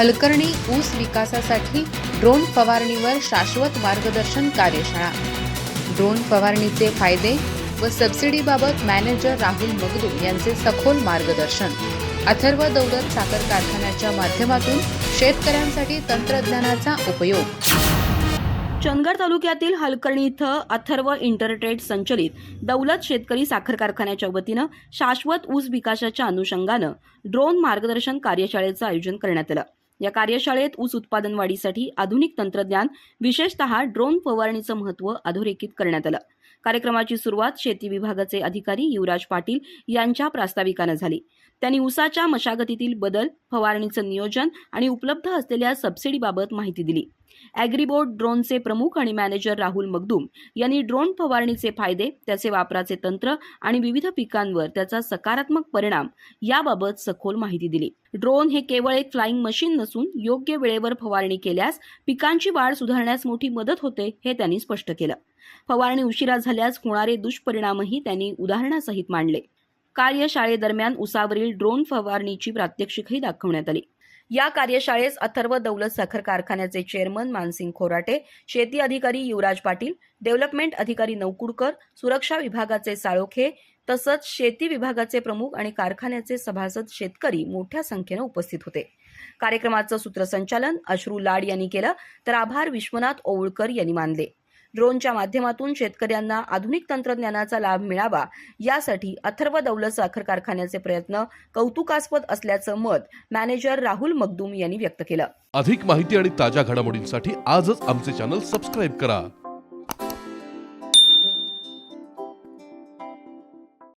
हलकर्णी ऊस विकासासाठी ड्रोन फवारणीवर शाश्वत मार्गदर्शन कार्यशाळा. ड्रोन फवारणीचे फायदे व सबसिडीबाबत मॅनेजर राहुल मगदूम यांचे सखोल मार्गदर्शन. अथर्व दौलत साखर कारखान्याच्या माध्यमातून शेतकऱ्यांसाठी तंत्रज्ञानाचा उपयोग. चंदगड तालुक्यातील हलकर्णी इथं अथर्व इंटरट्रेड संचलित दौलत शेतकरी साखर कारखान्याच्या वतीनं शाश्वत ऊस विकासाच्या अनुषंगानं ड्रोन मार्गदर्शन कार्यशाळेचं आयोजन करण्यात आलं. या कार्यशाळेत ऊस उत्पादन वाढीसाठी आधुनिक तंत्रज्ञान विशेषतः ड्रोन फवारणीचं महत्त्व अधोरेखित करण्यात आलं. कार्यक्रमाची सुरुवात शेती विभागाचे अधिकारी युवराज पाटील यांच्या प्रास्ताविकानं झाली. त्यांनी ऊसाच्या मशागतीतील बदल फवारणीचं नियोजन आणि उपलब्ध असलेल्या सबसिडीबाबत माहिती दिली. ॲग्रीबोट ड्रोनचे प्रमुख आणि मॅनेजर राहुल मगदूम यांनी ड्रोन फवारणीचे फायदे त्याचे वापराचे तंत्र आणि विविध पिकांवर त्याचा सकारात्मक परिणाम याबाबत सखोल माहिती दिली. ड्रोन हे केवळ एक फ्लाइंग मशीन नसून योग्य वेळेवर फवारणी केल्यास पिकांची वाढ सुधारण्यास मोठी मदत होते हे त्यांनी स्पष्ट केलं. फवारणी उशिरा झाल्यास होणारे दुष्परिणामही त्यांनी उदाहरणासहित मांडले. कार्यशाळेदरम्यान उसावरील ड्रोन फवारणीची प्रात्यक्षिकही दाखवण्यात आली. या कार्यशाळेस अथर्व दौलत साखर कारखान्याचे चेअरमन मानसिंग खोराटे शेती अधिकारी युवराज पाटील डेव्हलपमेंट अधिकारी नवकुडकर सुरक्षा विभागाचे साळोखे तसंच शेती विभागाचे प्रमुख आणि कारखान्याचे सभासद शेतकरी मोठ्या संख्येनं उपस्थित होते. कार्यक्रमाचं सूत्रसंचालन अश्रू लाड यांनी केलं तर आभार विश्वनाथ ओवळकर यांनी मानले. ड्रोनच्या माध्यमातून शेतकऱ्यांना आधुनिक तंत्रज्ञानाचा लाभ मिळावा यासाठी अथर्व दौलत साखर कारखान्याचे प्रयत्न कौतुकास्पद असल्याचं मत मॅनेजर राहुल मगदूम यांनी व्यक्त केलं. अधिक माहिती आणि ताज्या घडामोडींसाठी आजच आमचे चॅनल सबस्क्राईब करा.